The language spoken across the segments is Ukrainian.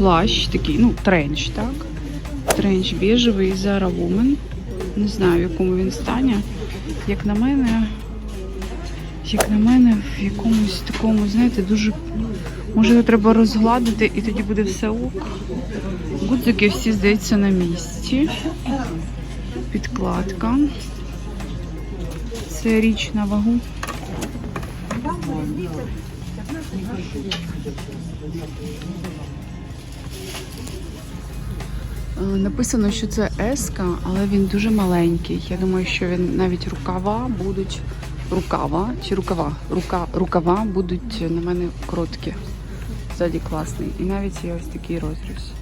Плащ такий, ну, тренч, так? Тренч біжевий Zara Woman. Не знаю, в якому він стані. Як на мене, як на мене, в якомусь такому, знаєте, дуже. Може, його треба розгладити і тоді буде все ок. Гудзики всі, здається, на місці. Підкладка. Це річ на вагу. Е, Написано, що це еска, але він дуже маленький. Я думаю, що він навіть рукава будуть. Рукава чи рукава? Рука, рукава будуть на мене короткі. Ззаді класний. І навіть є ось такий розріз.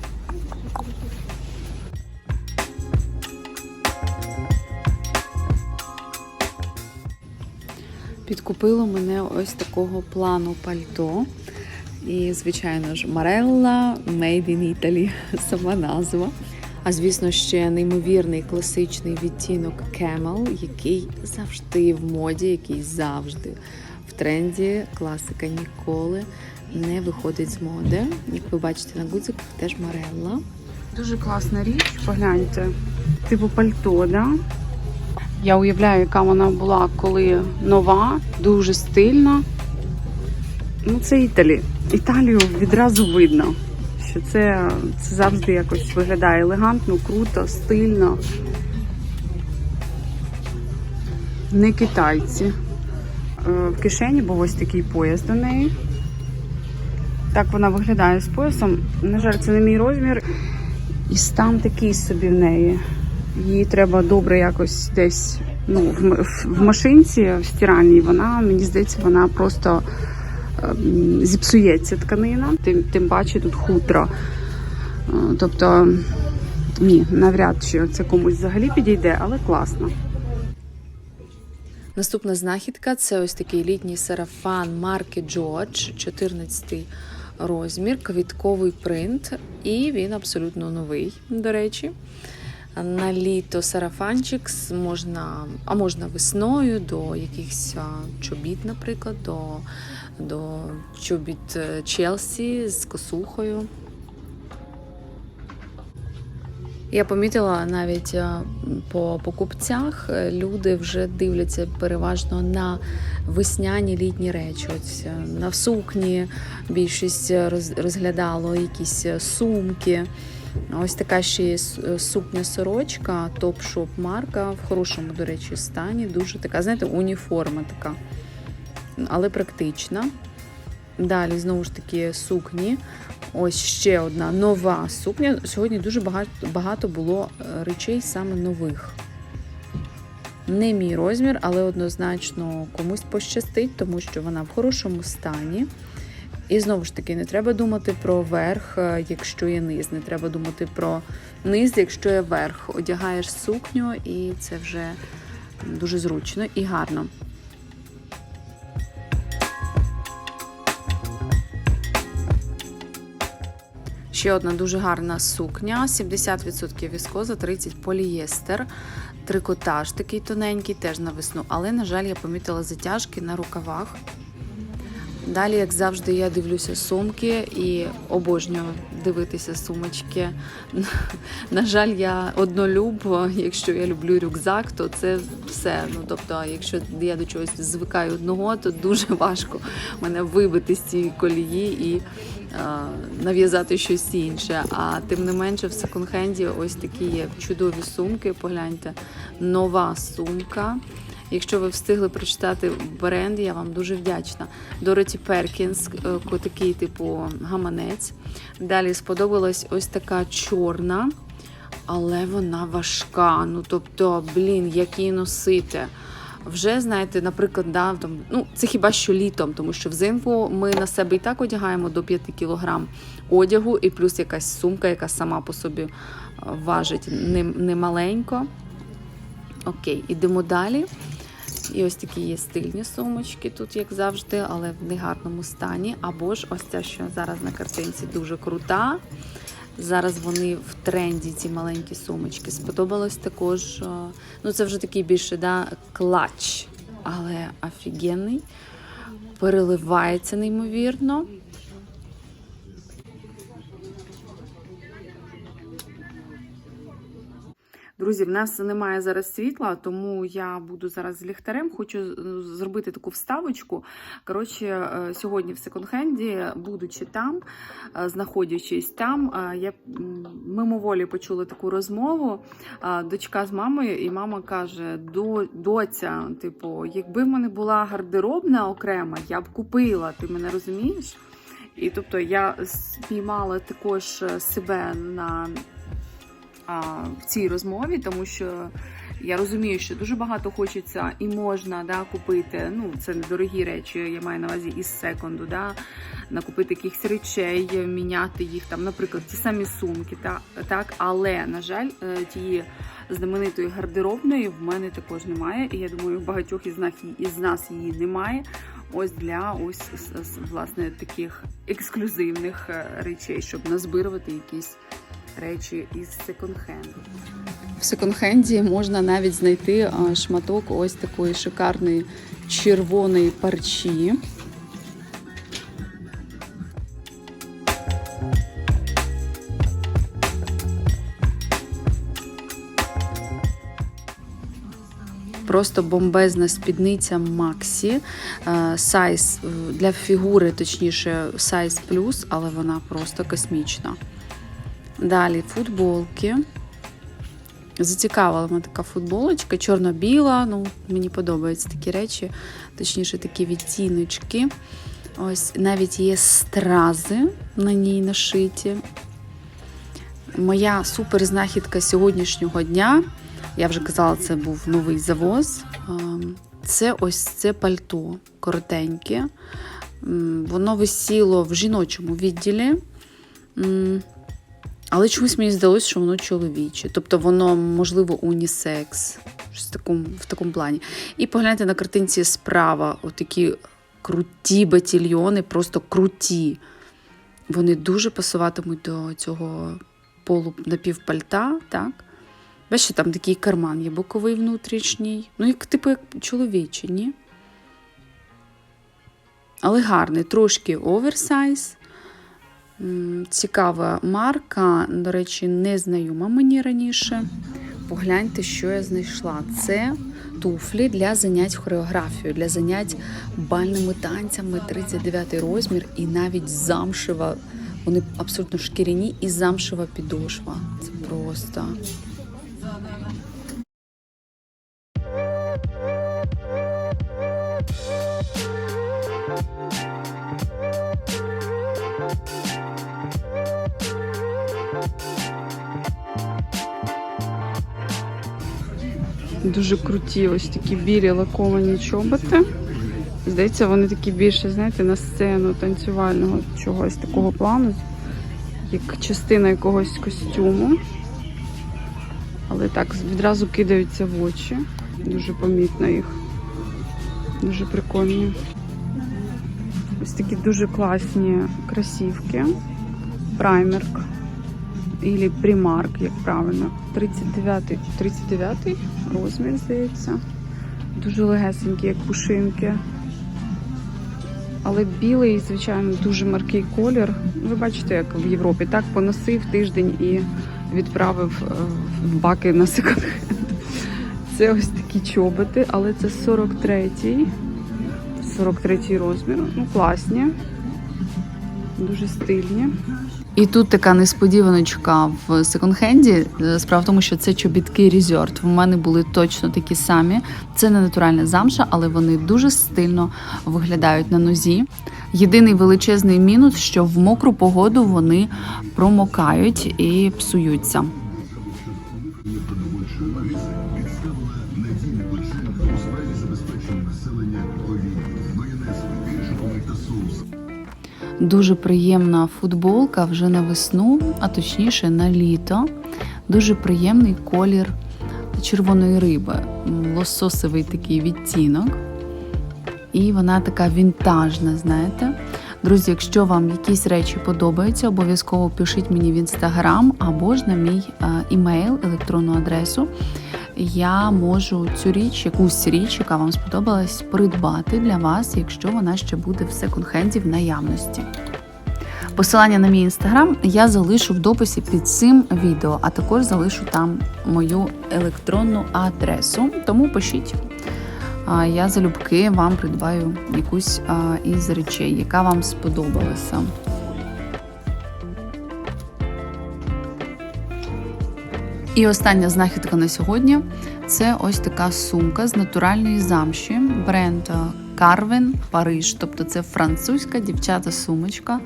Підкупило мене ось такого плану пальто. І, звичайно ж, Марелла Made in Italy, сама назва. А звісно, ще неймовірний класичний відтінок Camel, який завжди в моді, який завжди в тренді. Класика ніколи не виходить з моди. Як ви бачите на гудзиках, теж Марелла. Дуже класна річ, погляньте. Типу пальто, да? Я уявляю, яка вона була, коли нова, дуже стильна. Ну, це Італі. Італію відразу видно, що це, це завжди якось виглядає елегантно, круто, стильно. Не китайці. Е, В кишені був ось такий пояс до неї. Так вона виглядає з поясом. На жаль, це не мій розмір. І стан такий собі в неї. Її треба добре якось десь ну, в, в- машинці, в стиральній, вона, мені здається, вона просто зіпсується тканина, тим, тим паче тут хутро. Е, Тобто, ні, навряд чи це комусь взагалі підійде, але класно. Наступна знахідка це ось такий літній сарафан марки George, 14 розмір, квітковий принт, і він абсолютно новий, до речі. На літо сарафанчик можна, а можна весною до якихось чобіт, наприклад, до, до чобіт е, Челсі з косухою. Я помітила навіть е, по покупцях е, люди вже дивляться переважно на весняні літні речі. Ось на сукні більшість розглядало якісь сумки. Ось така ще є е, сукня сорочка, топ-шоп марка в хорошому, до речі, стані. Дуже така, знаєте, уніформа така, але практична. Далі, знову ж таки, сукні. Ось ще одна нова сукня. Сьогодні дуже багато, багато було е, речей саме нових. Не мій розмір, але однозначно комусь пощастить, тому що вона в хорошому стані. І знову ж таки, не треба думати про верх, е, якщо є низ. Не треба думати про низ, якщо є верх. Одягаєш сукню, і це вже дуже зручно і гарно. Ще одна дуже гарна сукня, 70% віскоза, 30% полієстер, трикотаж такий тоненький, теж на весну. Але, на жаль, я помітила затяжки на рукавах. Далі, як завжди, я дивлюся сумки і обожнюю дивитися сумочки. На жаль, я однолюб. Якщо я люблю рюкзак, то це все. Ну тобто, якщо я до чогось звикаю одного, то дуже важко мене вибити з цієї колії і нав'язати щось інше. А тим не менше, в секонд-хенді ось такі є чудові сумки. Погляньте, нова сумка. Якщо ви встигли прочитати бренд, я вам дуже вдячна. Дороті Перкінс, е, такий типу гаманець. Далі сподобалась ось така чорна, але вона важка. Ну тобто, блін, як її носити. Вже знаєте, наприклад, да, там, ну це хіба що літом, тому що взимку ми на себе і так одягаємо до 5 кілограм одягу, і плюс якась сумка, яка сама по собі е, важить не- немаленько. Окей, ідемо далі. І ось такі є стильні сумочки тут, як завжди, але в негарному стані. Або ж ось ця, що зараз на картинці дуже крута. Зараз вони в тренді, ці маленькі сумочки. Сподобалось також. е, Ну, це вже такий більше да, клач, але офігенний. Переливається неймовірно. Друзі, в нас немає зараз світла, тому я буду зараз з ліхтарем. Хочу е, зробити таку вставочку. Коротше, е, сьогодні в секонд-хенді, будучи там, е, знаходячись там, я мимоволі почула таку розмову. Дочка з мамою, і мама каже: «До- доця, типу, якби в мене була гардеробна окрема, я б купила. Ти мене розумієш? І тобто я спіймала також себе на в цій розмові, тому що я розумію, що дуже багато хочеться і можна да, купити. Ну, це недорогі речі, я маю на увазі із секонду, да, накупити якихось речей, міняти їх там, наприклад, ті самі сумки, та, так, але, на жаль, е, тієї знаменитої гардеробної в мене також немає. І я думаю, у багатьох із нас, із нас її немає. Ось для ось власне таких ексклюзивних е, речей, щоб назбирувати якісь речі із секонд-хенду. В секонд-хенді можна навіть знайти шматок ось такої шикарної червоної парчі. Просто бомбезна спідниця Максі. Сайз е, для фігури, точніше, сайз плюс, але вона просто космічна. Далі футболки. Зацікавила мене така футболочка, чорно-біла. Ну, мені подобаються такі речі, точніше, такі відтіночки. Ось навіть є стрази на ній нашиті. Моя суперзнахідка сьогоднішнього дня, я вже казала, це був новий завоз. Ем, Це ось це пальто коротеньке. Воно висіло в жіночому відділі. Але чомусь мені здалося, що воно чоловіче. Тобто воно, можливо, унісекс щось в такому, в такому плані. І погляньте на картинці справа, отакі круті батільйони, просто круті. Вони дуже пасуватимуть до цього полу напівпальта, так? Бачите, там такий карман є боковий внутрішній. Ну, як типу як чоловічий, ні? Але гарний, трошки оверсайз. Цікава марка, до речі, не знайома мені раніше. Погляньте, що я знайшла. Це туфлі для занять хореографією, для занять бальними танцями 39 розмір і навіть замшева. Вони абсолютно шкіряні і замшева підошва. Це просто. Дуже круті ось такі білі лаковані чоботи. Здається, вони такі більше, знаєте, на сцену танцювального чогось такого плану, як частина якогось костюму. Але так відразу кидаються в очі. Дуже помітно їх. Дуже прикольні. Ось такі дуже класні кросівки. Праймерк. Ілі примарк, як правильно. 39 39 розмір, здається. Дуже легесенькі, як пушинки. Але білий, звичайно, дуже маркий колір. Ви бачите, як в Європі. Так поносив тиждень і відправив е, в баки на секонд. Це ось такі чоботи, але це 43-й. 43-й розмір. Ну, класні. Дуже стильні. І тут така несподіваночка в секонд-хенді. Е, Справа в тому, що це чобітки Resort. В мене були точно такі самі. Це не натуральна замша, але вони дуже стильно виглядають на нозі. Єдиний величезний мінус, що в мокру погоду вони промокають і псуються. Дуже приємна футболка вже на весну, а точніше на літо. Дуже приємний колір червоної риби, лососовий такий відтінок. І вона така вінтажна, знаєте. Друзі, якщо вам якісь речі подобаються, обов'язково пишіть мені в інстаграм або ж на мій е, імейл, електронну адресу. Я можу цю річ, якусь річ, яка вам сподобалась, придбати для вас, якщо вона ще буде в секонд-хенді в наявності. Посилання на мій інстаграм я залишу в дописі під цим відео, а також залишу там мою електронну адресу. Тому пишіть. Я залюбки вам придбаю якусь із речей, яка вам сподобалася. І остання знахідка на сьогодні це ось така сумка з натуральної замші, бренд Carven Париж. Тобто це французька дівчата сумочка.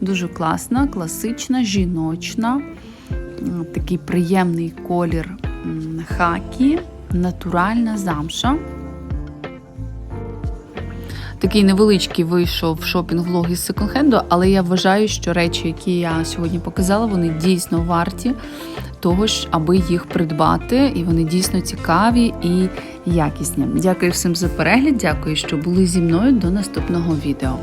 Дуже класна, класична, жіночна. Такий приємний колір хакі, натуральна замша. Такий невеличкий вийшов шопінг-влог із секонд-хенду, але я вважаю, що речі, які я сьогодні показала, вони дійсно варті того ж, аби їх придбати, і вони дійсно цікаві і якісні. Дякую всім за перегляд. Дякую, що були зі мною до наступного відео.